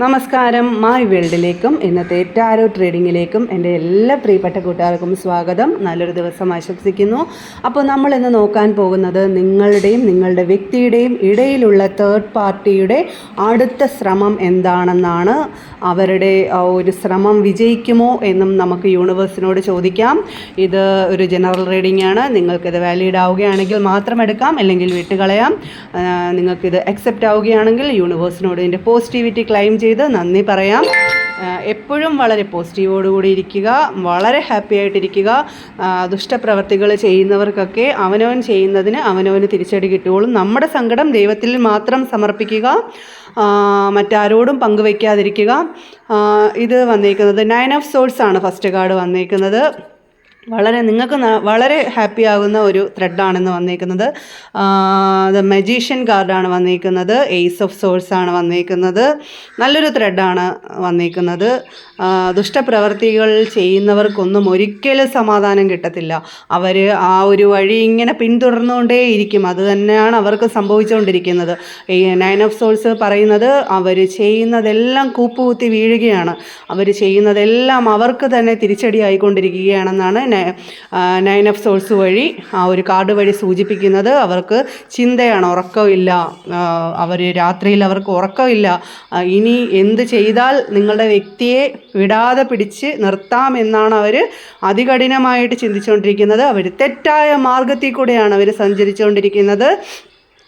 നമസ്കാരം. മായ് വേൾഡിലേക്കും ഇന്നത്തെ ടാരോ ട്രേഡിങ്ങിലേക്കും എന്റെ എല്ലാ പ്രിയപ്പെട്ട കൂട്ടുകാർക്കും സ്വാഗതം. നല്ലൊരു ദിവസം ആശംസിക്കുന്നു. അപ്പോൾ നമ്മൾ ഇന്ന് നോക്കാൻ പോകുന്നത് നിങ്ങളുടെയും നിങ്ങളുടെ വ്യക്തിയുടെയും ഇടയിലുള്ള തേർഡ് പാർട്ടിയുടെ അടുത്ത ശ്രമം എന്താണെന്നാണ്. അവരുടെ ഒരു ശ്രമം വിജയിക്കുമോ എന്നും നമുക്ക് യൂണിവേഴ്സിനോട് ചോദിക്കാം. ഇത് ഒരു ജനറൽ റീഡിംഗ് ആണ്. നിങ്ങൾക്കിത് വാലിഡ് ആവുകയാണെങ്കിൽ മാത്രം എടുക്കാം അല്ലെങ്കിൽ വിട്ടുകളയാം. നിങ്ങൾക്കിത് അക്സെപ്റ്റ് ആവുകയാണെങ്കിൽ യൂണിവേഴ്സിനോട് ഇതിന്റെ പോസിറ്റിവിറ്റി ക്ലെയിം നന്ദി പറയാം. എപ്പോഴും വളരെ പോസിറ്റീവോടുകൂടി ഇരിക്കുക വളരെ ഹാപ്പി ആയിട്ടിരിക്കുക. ദുഷ്ടപ്രവർത്തികൾ ചെയ്യുന്നവർക്കൊക്കെ അവനവൻ ചെയ്യുന്നതിന് അവനവന് തിരിച്ചടി കിട്ടുകയുള്ളൂ. നമ്മുടെ സങ്കടം ദൈവത്തിൽ മാത്രം സമർപ്പിക്കുക. മറ്റാരോടും പങ്കുവയ്ക്കാതിരിക്കുക ഇത് വന്നേക്കുന്നത് നയൻ ഓഫ് സോൾസ് ആണ്. ഫസ്റ്റ് കാർഡ് വന്നേക്കുന്നത്. വളരെ നിങ്ങൾക്ക് വളരെ ഹാപ്പി ആകുന്ന ഒരു ത്രെഡാണെന്ന് വന്നേക്കുന്നത്. ദ മജീഷ്യൻ കാർഡാണ് വന്നേക്കുന്നത്. എയ്സ് ഓഫ് സോഴ്സ് ആണ് വന്നേക്കുന്നത്. നല്ലൊരു ത്രെഡാണ് വന്നേക്കുന്നത്. ദുഷ്ടപ്രവർത്തികൾ ചെയ്യുന്നവർക്കൊന്നും ഒരിക്കലും സമാധാനം കിട്ടത്തില്ല. അവർ ആ ഒരു വഴി ഇങ്ങനെ പിന്തുടർന്നുകൊണ്ടേയിരിക്കും. അത് തന്നെയാണ് അവർക്ക് സംഭവിച്ചുകൊണ്ടിരിക്കുന്നത്. ഈ നയൻ ഓഫ് സോൾസ് പറയുന്നത് അവർ ചെയ്യുന്നതെല്ലാം കൂപ്പുകുത്തി വീഴുകയാണ്. അവർ ചെയ്യുന്നതെല്ലാം അവർക്ക് തന്നെ തിരിച്ചടി ആയിക്കൊണ്ടിരിക്കുകയാണെന്നാണ് നയൻ ഓഫ് സോൾസ് വഴി ആ ഒരു കാർഡ് വഴി സൂചിപ്പിക്കുന്നത് അവർക്ക് ചിന്തയാണ് ഉറക്കമില്ല. അവർ രാത്രിയിൽ അവർക്ക് ഉറക്കമില്ല. ഇനി എന്ത് ചെയ്താൽ നിങ്ങളുടെ വ്യക്തിയെ വിടാതെ പിടിച്ച് നിർത്താമെന്നാണ് അവർ അതികഠിനമായിട്ട് ചിന്തിച്ചുകൊണ്ടിരിക്കുന്നത് അവർ തെറ്റായ മാർഗത്തിൽ കൂടെയാണ് അവർ സഞ്ചരിച്ചുകൊണ്ടിരിക്കുന്നത്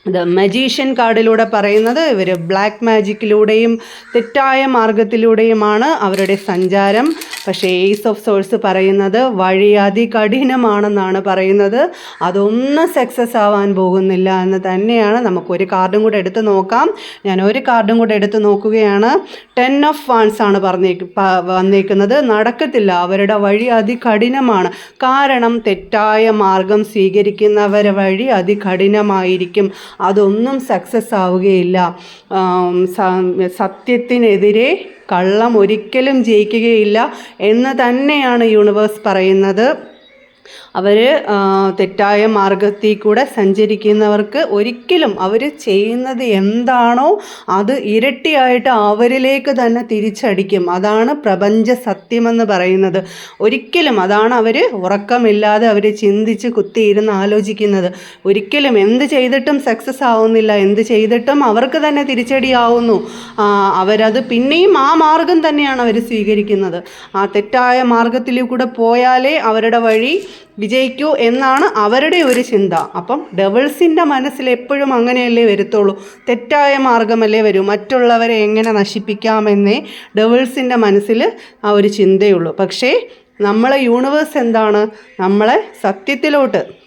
ദ മജീഷ്യൻ കാർഡിലൂടെ പറയുന്നത് ഇവർ ബ്ലാക്ക് മാജിക്കിലൂടെയും തെറ്റായ മാർഗത്തിലൂടെയുമാണ് അവരുടെ സഞ്ചാരം. പക്ഷേ എയ്സ് ഓഫ് സോഴ്സ് പറയുന്നത് വഴി അതികഠിനമാണെന്നാണ് പറയുന്നത്. അതൊന്നും സക്സസ് ആവാൻ പോകുന്നില്ല എന്ന് തന്നെയാണ്. നമുക്കൊരു കാർഡും കൂടെ എടുത്ത് നോക്കാം. ഞാൻ ഒരു കാർഡും കൂടെ എടുത്ത് നോക്കുകയാണ്. ടെൻ ഓഫ് വാൻസ് ആണ് പറഞ്ഞേക്ക് പ- വന്നേക്കുന്നത്. നടക്കത്തില്ല. അവരുടെ വഴി അതികഠിനമാണ് കാരണം തെറ്റായ മാർഗം സ്വീകരിക്കുന്നവരെ വഴി അതികഠിനമായിരിക്കും അതൊന്നും സക്സസ് ആവുകയില്ല. സത്യത്തിനെതിരെ കള്ളം ഒരിക്കലും ജയിക്കുകയില്ല. എന്ന് തന്നെയാണ് യൂണിവേഴ്സ് പറയുന്നത്. അവർ തെറ്റായ മാർഗത്തിൽ കൂടെ സഞ്ചരിക്കുന്നവർക്ക് ഒരിക്കലും അവർ ചെയ്യുന്നത് എന്താണോ അത് ഇരട്ടിയായിട്ട് അവരിലേക്ക് തന്നെ തിരിച്ചടിക്കും. അതാണ് പ്രപഞ്ച സത്യമെന്ന് പറയുന്നത്. ഒരിക്കലും അതാണ് അവർ ഉറക്കമില്ലാതെ അവർ ചിന്തിച്ച് കുത്തിയിരുന്ന് ആലോചിക്കുന്നത്. ഒരിക്കലും എന്ത് ചെയ്തിട്ടും സക്സസ് ആവുന്നില്ല. എന്ത് ചെയ്തിട്ടും അവർക്ക് തന്നെ തിരിച്ചടിയാവുന്നു. അവരത് പിന്നെയും ആ മാർഗം തന്നെയാണ് അവർ സ്വീകരിക്കുന്നത്. ആ തെറ്റായ മാർഗത്തിൽ കൂടെ പോയാലേ അവരുടെ വഴി വിജയിക്കൂ എന്നാണ് അവരുടെ ഒരു ചിന്ത. അപ്പം ഡെവിൾസിന്റെ മനസ്സിൽ എപ്പോഴും അങ്ങനെയല്ലേ വരത്തുള്ളൂ? തെറ്റായ മാർഗമല്ലേ വരൂ? മറ്റുള്ളവരെ എങ്ങനെ നശിപ്പിക്കാമെന്നേ ഡെവിൾസിന്റെ മനസ്സിൽ ആ ഒരു ചിന്തയുള്ളൂ. പക്ഷേ നമ്മളെ യൂണിവേഴ്സ് എന്താണ്? നമ്മളെ സത്യത്തിലോട്ട്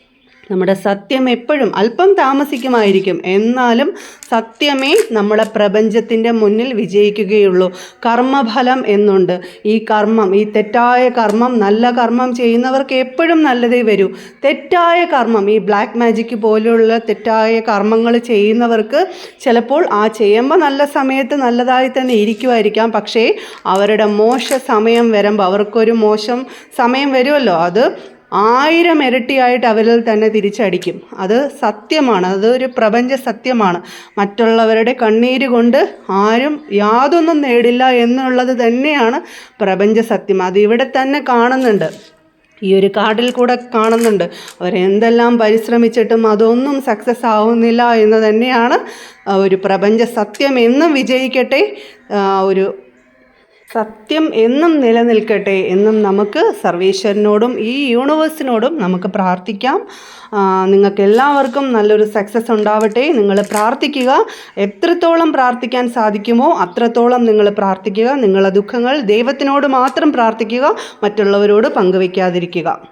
നമ്മുടെ സത്യം എപ്പോഴും അല്പം താമസിക്കുമായിരിക്കും. എന്നാലും സത്യമേ നമ്മുടെ പ്രപഞ്ചത്തിന്റെ മുന്നിൽ വിജയിക്കുകയുള്ളൂ. കർമ്മഫലം എന്നുണ്ട്. ഈ കർമ്മം ഈ തെറ്റായ കർമ്മം നല്ല കർമ്മം ചെയ്യുന്നവർക്ക് എപ്പോഴും നല്ലതേ വരൂ. തെറ്റായ കർമ്മം ഈ ബ്ലാക്ക് മാജിക് പോലെയുള്ള തെറ്റായ കർമ്മങ്ങൾ ചെയ്യുന്നവർക്ക് ചിലപ്പോൾ ആ ചെയ്യുമ്പോൾ നല്ല സമയത്ത് നല്ലതായി തന്നെ ഇരിക്കുമായിരിക്കാം. പക്ഷേ അവരുടെ മോശ സമയം വരുമ്പോൾ അവർക്കൊരു മോശം സമയം വരുമല്ലോ. അത് ആയിരം ഇരട്ടിയായിട്ട് അവരിൽ തന്നെ തിരിച്ചടിക്കും. അത് സത്യമാണ്. അതൊരു പ്രപഞ്ച സത്യമാണ്. മറ്റുള്ളവരുടെ കണ്ണീര് കൊണ്ട് ആരും യാതൊന്നും നേടില്ല എന്നുള്ളത് തന്നെയാണ് പ്രപഞ്ച സത്യം. അത് ഇവിടെ തന്നെ കാണുന്നുണ്ട്. ഈ ഒരു കാർഡിൽ കൂടെ കാണുന്നുണ്ട്. അവരെന്തെല്ലാം പരിശ്രമിച്ചിട്ടും അതൊന്നും സക്സസ് ആവുന്നില്ല എന്ന് തന്നെയാണ് ഒരു പ്രപഞ്ച സത്യം. എന്നും വിജയിക്കട്ടെ ഒരു സത്യം എന്നും നിലനിൽക്കട്ടെ എന്നും നമുക്ക് സർവേശ്വരനോടും ഈ യൂണിവേഴ്സിനോടും നമുക്ക് പ്രാർത്ഥിക്കാം. നിങ്ങൾക്ക് എല്ലാവർക്കും നല്ലൊരു സക്സസ് ഉണ്ടാവട്ടെ. നിങ്ങൾ പ്രാർത്ഥിക്കുക. എത്രത്തോളം പ്രാർത്ഥിക്കാൻ സാധിക്കുമോ അത്രത്തോളം നിങ്ങൾ പ്രാർത്ഥിക്കുക. നിങ്ങളെ ദുഃഖങ്ങൾ ദൈവത്തിനോട് മാത്രം പ്രാർത്ഥിക്കുക. മറ്റുള്ളവരോട് പങ്കുവയ്ക്കാതിരിക്കുക.